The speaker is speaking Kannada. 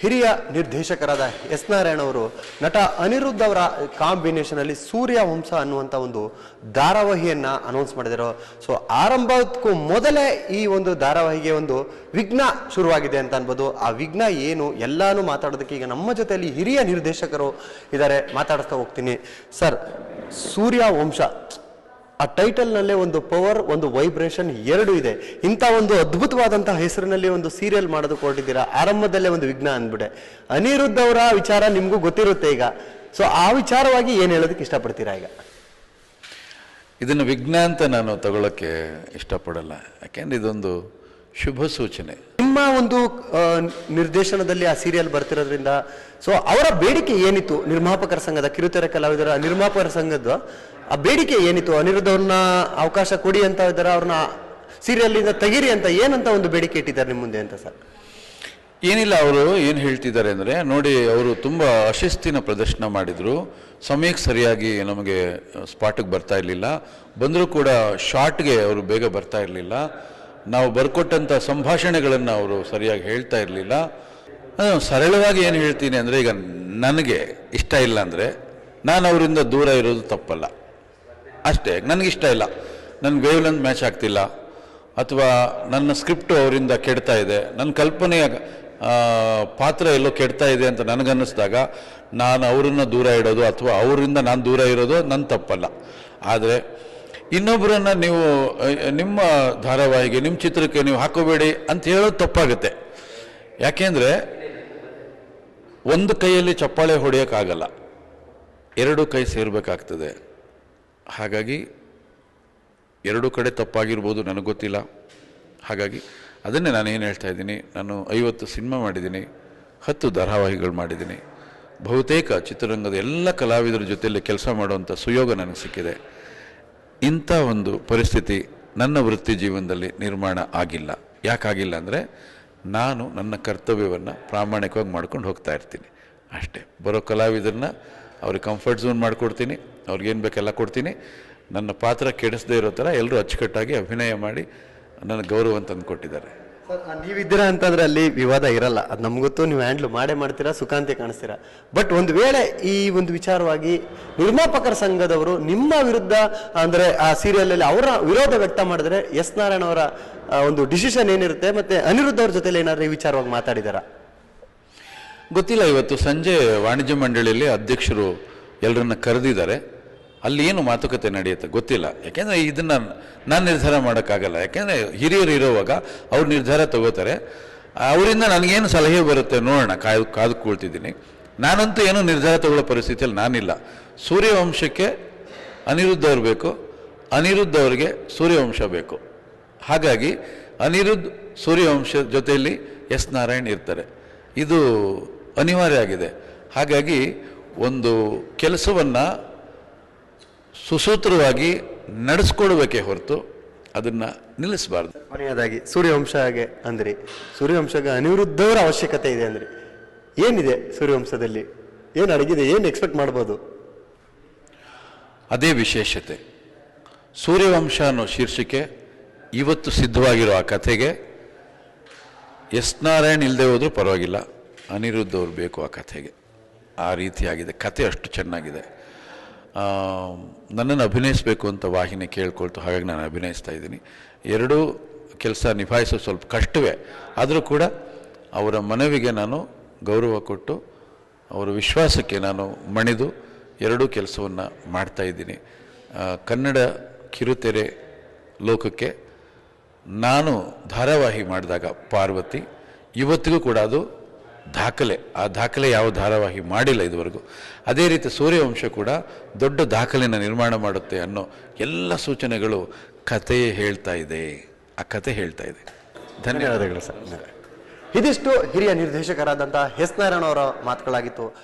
ಹಿರಿಯ ನಿರ್ದೇಶಕರಾದ ಎಸ್ ನಾರಾಯಣ ಅವರು ನಟ ಅನಿರುದ್ಧ ಅವರ ಕಾಂಬಿನೇಷನ್ ಅಲ್ಲಿ ಸೂರ್ಯ ವಂಶ ಅನ್ನುವಂತ ಒಂದು ಧಾರಾವಾಹಿಯನ್ನ ಅನೌನ್ಸ್ ಮಾಡಿದರು. ಸೊ ಆರಂಭಕ್ಕೂ ಮೊದಲೇ ಈ ಒಂದು ಧಾರಾವಾಹಿಗೆ ಒಂದು ವಿಘ್ನ ಶುರುವಾಗಿದೆ ಅಂತ ಅನ್ಬೋದು. ಆ ವಿಘ್ನ ಏನು? ಎಲ್ಲಾನು ಮಾತಾಡೋದಕ್ಕೆ ಈಗ ನಮ್ಮ ಜೊತೆಯಲ್ಲಿ ಹಿರಿಯ ನಿರ್ದೇಶಕರು ಇದ್ದಾರೆ. ಮಾತಾಡಿಸ್ತಾ ಹೋಗ್ತೀನಿ. ಸರ್, ಸೂರ್ಯ ವಂಶ. ಆ ಟೈಟಲ್ ನಲ್ಲೇ ಒಂದು ಪವರ್, ಒಂದು ವೈಬ್ರೇಷನ್ ಎರಡು ಇದೆ. ಇಂಥ ಒಂದು ಅದ್ಭುತವಾದಂತಹ ಹೆಸರಿನಲ್ಲಿ ಒಂದು ಸೀರಿಯಲ್ ಮಾಡೋದು ಹೊರಟಿದ್ದೀರಾ ಆರಂಭದಲ್ಲೇ ಒಂದು ವಿಘ್ನ ಅಂದ್ಬಿಡೆ. ಅನಿರುದ್ಧ ಅವರ ವಿಚಾರ ನಿಮಗೂ ಗೊತ್ತಿರುತ್ತೆ ಈಗ. ಸೊ ಆ ವಿಚಾರವಾಗಿ ಏನು ಹೇಳೋದಕ್ಕೆ ಇಷ್ಟಪಡ್ತೀರಾ ಈಗ? ಇದನ್ನು ವಿಘ್ನ ಅಂತ ನಾನು ತಗೊಳ್ಳೋಕ್ಕೆ ಇಷ್ಟಪಡಲ್ಲ. ಯಾಕೆಂದ್ರೆ ಇದೊಂದು ಶುಭ ಸೂಚನೆ. ನಿಮ್ಮ ಒಂದು ನಿರ್ದೇಶನದಲ್ಲಿ ಆ ಸೀರಿಯಲ್ ಬರ್ತಿರೋದ್ರಿಂದ ಸೊ ಅವರ ಬೇಡಿಕೆ ಏನಿತ್ತು? ನಿರ್ಮಾಪಕರ ಸಂಘದ, ಕಿರುತೆರೆ ಕಲಾವಿದರ, ನಿರ್ಮಾಪಕರ ಸಂಘದ, ಆ ಬೇಡಿಕೆ ಏನಿತ್ತು? ಅನಿರುದ್ಧ ಅವ್ರನ್ನ ಅವಕಾಶ ಕೊಡಿ ಅಂತ ಇದ್ದಾರೆ, ಅವ್ರನ್ನ ಸೀರಿಯಲ್ ಇಂದ ತೆಗೀರಿ ಅಂತ ಏನಂತ ಒಂದು ಬೇಡಿಕೆ ಇಟ್ಟಿದ್ದಾರೆ ನಿಮ್ಮ ಮುಂದೆ ಅಂತ ಸರ್? ಏನಿಲ್ಲ, ಅವರು ಏನು ಹೇಳ್ತಿದ್ದಾರೆ ಅಂದರೆ, ನೋಡಿ, ಅವರು ತುಂಬ ಅಶಿಸ್ತಿನ ಪ್ರದರ್ಶನ ಮಾಡಿದರು. ಸಮಯಕ್ಕೆ ಸರಿಯಾಗಿ ನಮಗೆ ಸ್ಪಾಟಿಗೆ ಬರ್ತಾ ಇರಲಿಲ್ಲ. ಬಂದರೂ ಕೂಡ ಶಾರ್ಟ್ಗೆ ಅವರು ಬೇಗ ಬರ್ತಾ ಇರಲಿಲ್ಲ. ನಾವು ಬರ್ಕೊಟ್ಟಂಥ ಸಂಭಾಷಣೆಗಳನ್ನು ಅವರು ಸರಿಯಾಗಿ ಹೇಳ್ತಾ ಇರಲಿಲ್ಲ. ಸರಳವಾಗಿ ಏನು ಹೇಳ್ತೀನಿ ಅಂದರೆ ಈಗ ನನಗೆ ಇಷ್ಟ ಇಲ್ಲ ಅಂದರೆ ನಾನು ಅವರಿಂದ ದೂರ ಇರೋದು ತಪ್ಪಲ್ಲ. ಅಷ್ಟೇ ನನಗಿಷ್ಟ ಇಲ್ಲ. ನನ್ನ ವೇವ್ಲೆಂತ್ ಮ್ಯಾಚ್ ಆಗ್ತಿಲ್ಲ. ಅಥವಾ ನನ್ನ ಸ್ಕ್ರಿಪ್ಟು ಅವರಿಂದ ಕೆಡ್ತಾ ಇದೆ. ನನ್ನ ಕಲ್ಪನೆಯ ಪಾತ್ರ ಎಲ್ಲೋ ಕೆಡ್ತಾ ಇದೆ ಅಂತ ನನಗನ್ನಿಸ್ದಾಗ ನಾನು ಅವರನ್ನು ದೂರ ಇಡೋದು ಅಥವಾ ಅವರಿಂದ ನಾನು ದೂರ ಇರೋದು ನನ್ನ ತಪ್ಪಲ್ಲ. ಆದರೆ ಇನ್ನೊಬ್ಬರನ್ನು ನೀವು ನಿಮ್ಮ ಧಾರಾವಾಹಿಗೆ, ನಿಮ್ಮ ಚಿತ್ರಕ್ಕೆ ನೀವು ಹಾಕೋಬೇಡಿ ಅಂತ ಹೇಳೋದು ತಪ್ಪಾಗುತ್ತೆ. ಯಾಕೆಂದರೆ ಒಂದು ಕೈಯಲ್ಲಿ ಚಪ್ಪಾಳೆ ಹೊಡೆಯೋಕ್ಕಾಗಲ್ಲ. ಎರಡು ಕೈ ಸೇರಬೇಕಾಗ್ತದೆ. ಹಾಗಾಗಿ ಎರಡು ಕಡೆ ತಪ್ಪಾಗಿರ್ಬೋದು, ನನಗೆ ಗೊತ್ತಿಲ್ಲ. ಹಾಗಾಗಿ ಅದನ್ನೇ ನಾನು ಏನು ಹೇಳ್ತಾ ಇದ್ದೀನಿ, ನಾನು ಐವತ್ತು ಸಿನಿಮಾ ಮಾಡಿದ್ದೀನಿ, ಹತ್ತು ಧಾರಾವಾಹಿಗಳು ಮಾಡಿದ್ದೀನಿ. ಬಹುತೇಕ ಚಿತ್ರರಂಗದ ಎಲ್ಲ ಕಲಾವಿದರ ಜೊತೆಯಲ್ಲಿ ಕೆಲಸ ಮಾಡುವಂಥ ಸುಯೋಗ ನನಗೆ ಸಿಕ್ಕಿದೆ. ಇಂಥ ಒಂದು ಪರಿಸ್ಥಿತಿ ನನ್ನ ವೃತ್ತಿ ಜೀವನದಲ್ಲಿ ನಿರ್ಮಾಣ ಆಗಿಲ್ಲ. ಯಾಕಾಗಿಲ್ಲ ಅಂದರೆ ನಾನು ನನ್ನ ಕರ್ತವ್ಯವನ್ನು ಪ್ರಾಮಾಣಿಕವಾಗಿ ಮಾಡ್ಕೊಂಡು ಹೋಗ್ತಾ ಇರ್ತೀನಿ. ಅಷ್ಟೇ. ಬರೋ ಕಲಾವಿದರನ್ನ ಅವ್ರಿಗೆ ಕಂಫರ್ಟ್ ಝೋನ್ ಮಾಡಿಕೊಡ್ತೀನಿ. ಅವ್ರಿಗೇನು ಬೇಕೆಲ್ಲ ಕೊಡ್ತೀನಿ. ನನ್ನ ಪಾತ್ರ ಕೆಡಿಸದೇ ಇರೋ ಥರ ಎಲ್ಲರೂ ಅಚ್ಚುಕಟ್ಟಾಗಿ ಅಭಿನಯ ಮಾಡಿ ನನ್ನ ಗೌರವ ತಂದು ಕೊಟ್ಟಿದ್ದಾರೆ ಸರ್ ನೀವಿದ್ದೀರಾ ಅಂತಂದ್ರೆ ಅಲ್ಲಿ ವಿವಾದ ಇರಲ್ಲ. ಅದು ನಮ್ಗೆ ನೀವು ಹ್ಯಾಂಡ್ಲ್ ಮಾಡೇ ಮಾಡ್ತೀರಾ, ಸುಖಾಂತಿ ಕಾಣಿಸ್ತೀರಾ. ಬಟ್ ಒಂದು ವೇಳೆ ಈ ಒಂದು ವಿಚಾರವಾಗಿ ನಿರ್ಮಾಪಕರ ಸಂಘದವರು ನಿಮ್ಮ ವಿರುದ್ಧ, ಅಂದ್ರೆ ಆ ಸೀರಿಯಲ್ ಅಲ್ಲಿ ಅವರ ವಿರೋಧ ವ್ಯಕ್ತ ಮಾಡಿದ್ರೆ ಎಸ್ ನಾರಾಯಣ ಅವರ ಒಂದು ಡಿಸಿಷನ್ ಏನಿರುತ್ತೆ ಮತ್ತೆ ಅನಿರುದ್ಧ ಅವ್ರ ಜೊತೆ ಏನಾದ್ರು ಈ ವಿಚಾರವಾಗಿ ಮಾತಾಡಿದಾರ? ಗೊತ್ತಿಲ್ಲ, ಇವತ್ತು ಸಂಜೆ ವಾಣಿಜ್ಯ ಮಂಡಳಿಯಲ್ಲಿ ಅಧ್ಯಕ್ಷರು ಎಲ್ಲರನ್ನ ಕರೆದಿದ್ದಾರೆ. ಅಲ್ಲಿ ಏನು ಮಾತುಕತೆ ನಡೆಯುತ್ತೆ ಗೊತ್ತಿಲ್ಲ. ಯಾಕೆಂದರೆ ಇದನ್ನು ನಾನು ನಿರ್ಧಾರ ಮಾಡೋಕ್ಕಾಗಲ್ಲ. ಯಾಕೆಂದರೆ ಹಿರಿಯರು ಇರೋವಾಗ ಅವ್ರು ನಿರ್ಧಾರ ತಗೋತಾರೆ. ಅವರಿಂದ ನನಗೇನು ಸಲಹೆ ಬರುತ್ತೆ ನೋಡೋಣ ಕಾಯ್ದು ಕಾದುಕೊಳ್ತಿದ್ದೀನಿ. ನಾನಂತೂ ಏನೂ ನಿರ್ಧಾರ ತಗೊಳ್ಳೋ ಪರಿಸ್ಥಿತಿಯಲ್ಲಿ ನಾನಿಲ್ಲ. ಸೂರ್ಯವಂಶಕ್ಕೆ ಅನಿರುದ್ಧ ಅವ್ರು ಬೇಕು. ಅನಿರುದ್ಧ ಅವರಿಗೆ ಸೂರ್ಯವಂಶ ಬೇಕು. ಹಾಗಾಗಿ ಅನಿರುದ್ಧ ಸೂರ್ಯವಂಶ ಜೊತೆಯಲ್ಲಿ ಎಸ್ ನಾರಾಯಣ್ ಇರ್ತಾರೆ. ಇದು ಅನಿವಾರ್ಯ ಆಗಿದೆ. ಹಾಗಾಗಿ ಒಂದು ಕೆಲಸವನ್ನು ಸುಸೂತ್ರವಾಗಿ ನಡೆಸ್ಕೊಡ್ಬೇಕೇ ಹೊರತು ಅದನ್ನು ನಿಲ್ಲಿಸಬಾರ್ದು. ಕೊನೆಯದಾಗಿ ಹಾಗೆ ಅಂದ್ರಿ ಸೂರ್ಯವಂಶಗೆ ಅನಿರುದ್ಧವರ ಅವಶ್ಯಕತೆ ಇದೆ ಅಂದ್ರಿ ಏನಿದೆ ಸೂರ್ಯವಂಶದಲ್ಲಿ? ಏನು ಅಡಗಿದೆ ಏನು ಎಕ್ಸ್ಪೆಕ್ಟ್ ಮಾಡ್ಬೋದು? ಅದೇ ವಿಶೇಷತೆ. ಸೂರ್ಯವಂಶ ಅನ್ನೋ ಶೀರ್ಷಿಕೆ ಇವತ್ತು ಸಿದ್ಧವಾಗಿರೋ ಆ ಕಥೆಗೆ ಎಸ್ ನಾರಾಯಣ್ ಇಲ್ಲದೆ ಹೋದರೂ ಪರವಾಗಿಲ್ಲ ಅನಿರುದ್ಧವ್ರು ಬೇಕು ಆ ಕಥೆಗೆ. ಆ ರೀತಿಯಾಗಿದೆ. ಕಥೆ ಅಷ್ಟು ಚೆನ್ನಾಗಿದೆ. ನನ್ನನ್ನು ಅಭಿನಯಿಸಬೇಕು ಅಂತ ವಾಹಿನಿ ಕೇಳ್ಕೊಳ್ತು, ಹಾಗಾಗಿ ನಾನು ಅಭಿನಯಿಸ್ತಾ ಇದ್ದೀನಿ. ಎರಡೂ ಕೆಲಸ ನಿಭಾಯಿಸೋದು ಸ್ವಲ್ಪ ಕಷ್ಟವೇ. ಆದರೂ ಕೂಡ ಅವರ ಮನವಿಗೆ ನಾನು ಗೌರವ ಕೊಟ್ಟು, ಅವರ ವಿಶ್ವಾಸಕ್ಕೆ ನಾನು ಮಣಿದು ಎರಡೂ ಕೆಲಸವನ್ನು ಮಾಡ್ತಾ ಇದ್ದೀನಿ. ಕನ್ನಡ ಕಿರುತೆರೆ ಲೋಕಕ್ಕೆ ನಾನು ಧಾರಾವಾಹಿ ಮಾಡಿದಾಗ ಪಾರ್ವತಿ, ಇವತ್ತಿಗೂ ಕೂಡ ಅದು ದಾಖಲೆ, ಆ ದಾಖಲೆ ಯಾವ ಧಾರಾವಾಹಿ ಮಾಡಿಲ್ಲ ಇದುವರೆಗೂ. ಅದೇ ರೀತಿ ಸೂರ್ಯವಂಶ ಕೂಡ ದೊಡ್ಡ ದಾಖಲೆಯನ್ನು ನಿರ್ಮಾಣ ಮಾಡುತ್ತೆ ಅನ್ನೋ ಎಲ್ಲ ಸೂಚನೆಗಳು ಕಥೆಯೇ ಹೇಳ್ತಾ ಇದೆ. ಆ ಕತೆ ಹೇಳ್ತಾ ಇದೆ. ಧನ್ಯವಾದಗಳು ಸರ್. ಇದಿಷ್ಟು ಹಿರಿಯ ನಿರ್ದೇಶಕರಾದಂಥ ಎಸ್ ನಾರಾಯಣ ಅವರ ಮಾತುಗಳಾಗಿತ್ತು.